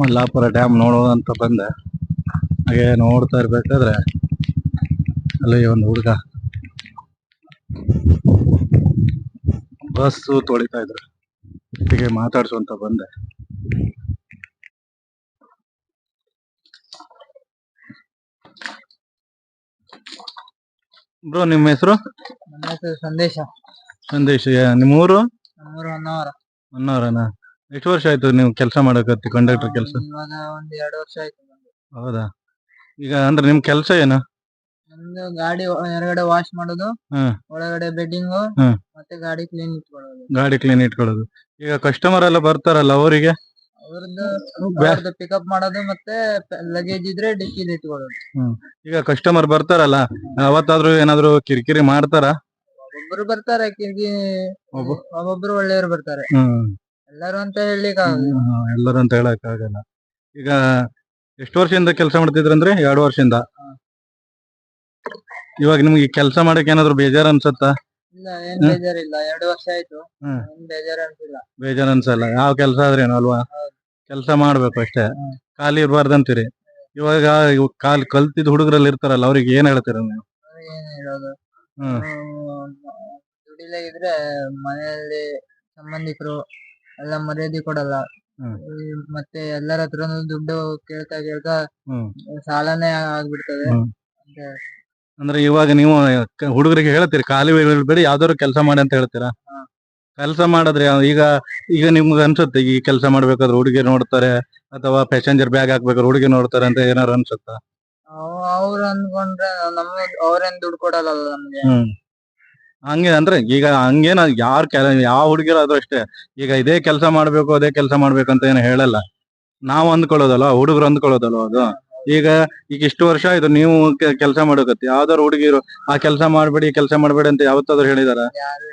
Mallapura dam ನೋಡುವಂತ ಬಂದೆ. ಹಾಗೆ ನೋಡ್ತಾ ಇರ್ಬೇಕಾದ್ರೆ ಅಲ್ಲಿ ಒಂದು ಹುಡುಗ ಬಸ್ಸು ತೊಳಿತಾ ಇದ್ರು. ಹೀಗೆ ಮಾತಾಡ್ಸುವಂತ ಬಂದೆ. ಬ್ರೋ ನಿಮ್ಮ ಹೆಸರು? ಸಂದೇಶ. ಸಂದೇಶ ನಮ್ಮೂರು ಹೊನ್ನಾವರ. ಹೊನ್ನಾವರನ? ಎಷ್ಟು ವರ್ಷ ಆಯ್ತು ನೀವು ಕೆಲಸ ಮಾಡಕತ್ತಿ ಕಂಡಕ್ಟರ್ ಕೆಲಸ? ಇವಾಗ ಒಂದ್ ಎರಡು ವರ್ಷ ಆಯ್ತು ಬಂದು. ಹೌದಾ? ಈಗ ಅಂದ್ರೆ ನಿಮ್ ಕೆಲಸ ಏನು? ನಮ್ದು ಗಾಡಿ ಹೊರಗಡೆ ವಾಶ್ ಮಾಡೋದು ಹ್ಮ್. ಒಳಗಡೆ ಬೆಡ್ಡಿಂಗ್ ಹ್ಮ್. ಮತ್ತೆ ಗಾಡಿ ಕ್ಲೀನ್ ಇಟ್ಕೊಳ್ಳೋದು. ಗಾಡಿ ಕ್ಲೀನ್ ಇಟ್ಕೊಳ್ಳೋದು. ಈಗ ಕಸ್ಟಮರ್ ಎಲ್ಲ ಬರ್ತಾರಲ್ಲ ಅವರಿಗೆ? ಅವ್ರದ್ದು ಅವ್ರದ್ದು ಪಿಕಪ್ ಮಾಡೋದು ಮತ್ತೆ ಲಗೇಜ್ ಇದ್ರೆ ಡಿಕ್ಕಿಲಿ ಇಟ್ಕೊಳ್ಳೋದು. ಈಗ ಕಸ್ಟಮರ್ ಬರ್ತಾರಲ್ಲ ಅವತ್ತಾದ್ರೂ ಏನಾದ್ರು ಕಿರಿಕಿರಿ ಮಾಡ್ತಾರ? ಒಬ್ಬೊಬ್ರು ಬರ್ತಾರೆ ಕಿರ್ಗಿ ಒಬ್ಬ- ಒಬ್ಬೊಬ್ರು ಒಳ್ಳೆಯವ್ರು ಬರ್ತಾರೆ. ಹ್ಮ್. ಎಲ್ಲರೂ ಅಂತ ಹೇಳಿ ಆಗಲ್ಲ. ಹ್ಮ್, ಎಲ್ಲರೂ ಅಂತ ಹೇಳಕ್ ಆಗಲ್ಲ. ಈಗ ಎಷ್ಟು ವರ್ಷದಿಂದ ಕೆಲಸ ಮಾಡ್ತಿದ್ರಂದ್ರೆ? ಎರಡು ವರ್ಷದಿಂದ ಇವಾಗ ನಿಮ್ಗೆ ಕೆಲಸ ಮಾಡಕ್ ಏನಾದ್ರು ಬೇಜಾರ್ ಅನ್ಸತ್ತಾ? ಇಲ್ಲ ಏನ್. ಬೇಜಾರಿಲ್ಲ. ಎರಡು ವರ್ಷ ಆಯ್ತು. ಹ್ಮ್. ಏನ್ ಬೇಜಾರ್ ಅನ್ಸಿಲ್ಲ. ಬೇಜಾರ್ ಅನ್ಸಲ್ಲ. ಯಾವ ಕೆಲಸ ಆದ್ರೇನು ಅಲ್ವಾ? ಕೆಲಸ ಮಾಡ್ಬೇಕು ಅಷ್ಟೇ. ಖಾಲಿ ಇರಬಾರ್ದು ಇರ್ಬಾರ್ದಂತೀರಿ ಇವಾಗ ಇವ್ ಕಾಲ್ ಕಲ್ತಿದ್ ಹುಡುಗರಲ್ಲಿ ಇರ್ತಾರಲ್ಲ ಅವ್ರಿಗೆ ಏನ್ ಹೇಳ್ತೀರ ನೀವು? ಅವ್ರಿಗೆ ಏನ್ ಹೇಳೋದು? ಹ್ಮ್. ದುಡಿಲೇ ಇದ್ರೆ ಮನೆಯಲ್ಲಿ ಸಂಬಂಧಿಕರು ಎಲ್ಲ ಮರ್ಯಾದೆ ಕೊಡಲ್ಲ. ಮತ್ತೆ ಎಲ್ಲರ ಹತ್ರನು ದುಡ್ಡು ಕೇಳ್ತಾ ಕೇಳ್ತಾ. ಸಾಲನೇ ಆಗ್ಬಿಡ್ತದೆ. ಅಂದ್ರೆ ಇವಾಗ ನೀವು ಹುಡುಗರಿಗೆ ಹೇಳ್ತೀರಿ ಖಾಲಿ ಬೇಡಿ ಯಾವ್ದಾದ್ರು ಕೆಲಸ ಮಾಡಿ ಅಂತ ಹೇಳ್ತೀರಾ? ಕೆಲಸ ಮಾಡಿದ್ರೆ ಈಗ ಈಗ ನಿಮ್ಗೆ ಅನ್ಸುತ್ತೆ ಈ ಕೆಲಸ ಮಾಡ್ಬೇಕಾದ್ರೆ ಹುಡುಗಿ ನೋಡ್ತಾರೆ ಅಥವಾ ಪ್ಯಾಸೆಂಜರ್ ಬ್ಯಾಗ್ ಹಾಕ್ಬೇಕಾದ್ರೆ ಹುಡುಗಿ ನೋಡ್ತಾರೆ ಅಂತ ಏನಾರು ಅನ್ಸುತ್ತಾ? ಅವ್ರ ಅನ್ಕೊಂಡ್ರೆ ನಮ್ಮ ಅವ್ರೇನ್ ದುಡ್ಡು ಕೊಡಲ್ಲ ನಮ್ಗೆ. ಹಂಗೆ ಅಂದ್ರೆ ಈಗ ಹಂಗೇನ ಯಾರ್ ಕೆಲ, ಯಾವ ಹುಡುಗಿರಾದ್ರೂ ಅಷ್ಟೇ, ಈಗ ಇದೇ ಕೆಲಸ ಮಾಡ್ಬೇಕು, ಅದೇ ಕೆಲಸ ಮಾಡ್ಬೇಕು ಅಂತ ಏನು ಹೇಳಲ್ಲ. ನಾವು ಅಂದ್ಕೊಳ್ಳೋದಲ್ಲ ಹುಡುಗರು ಅಂದ್ಕೊಳ್ಳೋದಲ್ಲ ಅದು? ಈಗ ಈಗ ಇಷ್ಟು ವರ್ಷ ಆಯ್ತು, ನೀವು ಕೆಲಸ ಮಾಡೋಕತ್ತಿ. ಯಾವ್ದಾರು ಹುಡುಗಿರು, ಆ ಕೆಲಸ ಮಾಡ್ಬೇಡಿ ಕೆಲಸ ಮಾಡ್ಬೇಡಿ ಅಂತ ಯಾವತ್ತಾದ್ರು ಹೇಳಿದಾರ? ಯಾರು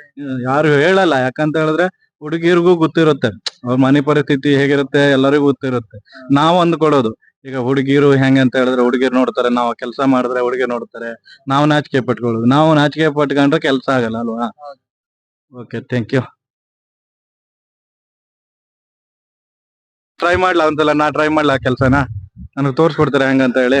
ಯಾರು ಹೇಳಲ್ಲ. ಯಾಕಂತ ಹೇಳಿದ್ರೆ ಹುಡುಗಿರ್ಗೂ ಗೊತ್ತಿರುತ್ತೆ. ಅವ್ರ ಮನೆ ಪರಿಸ್ಥಿತಿ ಹೇಗಿರುತ್ತೆ, ಎಲ್ಲರಿಗೂ ಗೊತ್ತಿರುತ್ತೆ. ನಾವು ಅಂದ್ಕೊಳ್ಳೋದು. ಈಗ ಹುಡುಗಿರು ಹೆಂಗೆ ಅಂತ ಹೇಳಿದ್ರೆ ಹುಡುಗಿರು ನೋಡ್ತಾರೆ, ನಾವು ಕೆಲಸ ಮಾಡಿದ್ರೆ ಹುಡುಗಿ ನೋಡ್ತಾರೆ. ನಾವು ನಾಚಿಕೆ ಪಟ್ಕೊಳ್ಳೋದು. ನಾವು ನಾಚಿಕೆ ಪಟ್ಕೊಂಡ್ರೆ ಕೆಲಸ ಆಗಲ್ಲ ಅಲ್ವಾ? ಓಕೆ ಥ್ಯಾಂಕ್ ಯು ಟ್ರೈ ಮಾಡ್ಲಾ ಅಂತಲ್ಲ ನಾ ಟ್ರೈ ಮಾಡ್ಲಾ ಕೆಲಸನ? ನನಗೆ ತೋರ್ಸ್ಕೊಡ್ತಾರೆ ಹೆಂಗಂತ ಹೇಳಿ?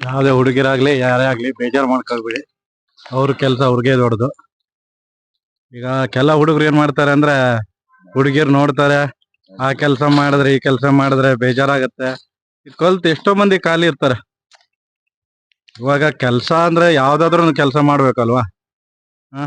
ಯಾವ್ದೇ ಹುಡುಗಿರಾಗ್ಲಿ, ಯಾರೇ ಆಗ್ಲಿ ಬೇಜಾರ್ ಮಾಡ್ಕೊಳ್ಬೇಡಿ. ಅವ್ರ ಕೆಲಸ ಅವ್ರಿಗೆ ದೊಡ್ಡದು. ಈಗ ಕೆಲ ಹುಡುಗರು ಏನ್ ಮಾಡ್ತಾರೆ ಅಂದ್ರೆ, ಹುಡುಗಿರ್ ನೋಡ್ತಾರೆ, ಆ ಕೆಲಸ ಮಾಡಿದ್ರೆ ಈ ಕೆಲಸ ಮಾಡಿದ್ರೆ ಬೇಜಾರಾಗತ್ತೆ. ಇದ್ ಕಲ್ತ್ ಎಷ್ಟೋ ಮಂದಿ ಖಾಲಿ ಇರ್ತಾರೆ. ಇವಾಗ ಕೆಲಸ ಅಂದ್ರೆ ಯಾವ್ದಾದ್ರು ಕೆಲಸ ಮಾಡ್ಬೇಕಲ್ವಾ? ಹ?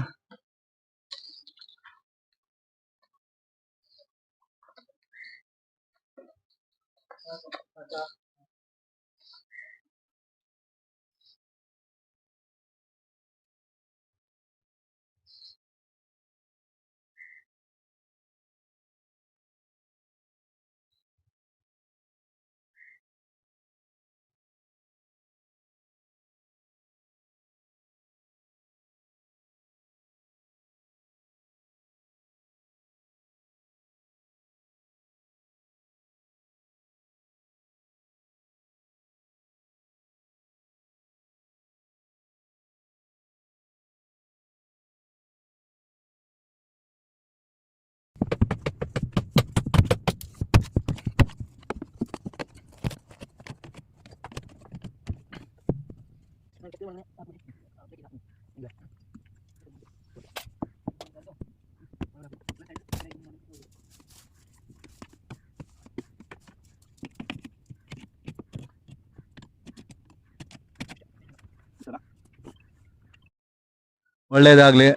ಒಳ್ಳೇದಾಗ್ಲಿ.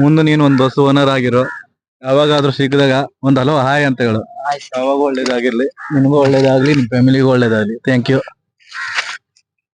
ಮುಂದೆ ನೀನು ಒಂದು ಬಸ್ ಓನರ್ ಆಗಿರೋ. ಯಾವಾಗಾದ್ರೂ ಸಿಕ್ಕಿದಾಗ ಒಂದು ಹಲೋ ಹಾಯ್ ಅಂತ ಹೇಳು ಹಾಯ್ ಯಾವಾಗ ಒಳ್ಳೇದಾಗಿರ್ಲಿ. ನಿಮಗೂ ಒಳ್ಳೇದಾಗ್ಲಿ ನಿಮ್ ಫ್ಯಾಮಿಲಿಗೂ ಒಳ್ಳೇದಾಗ್ಲಿ. Thank you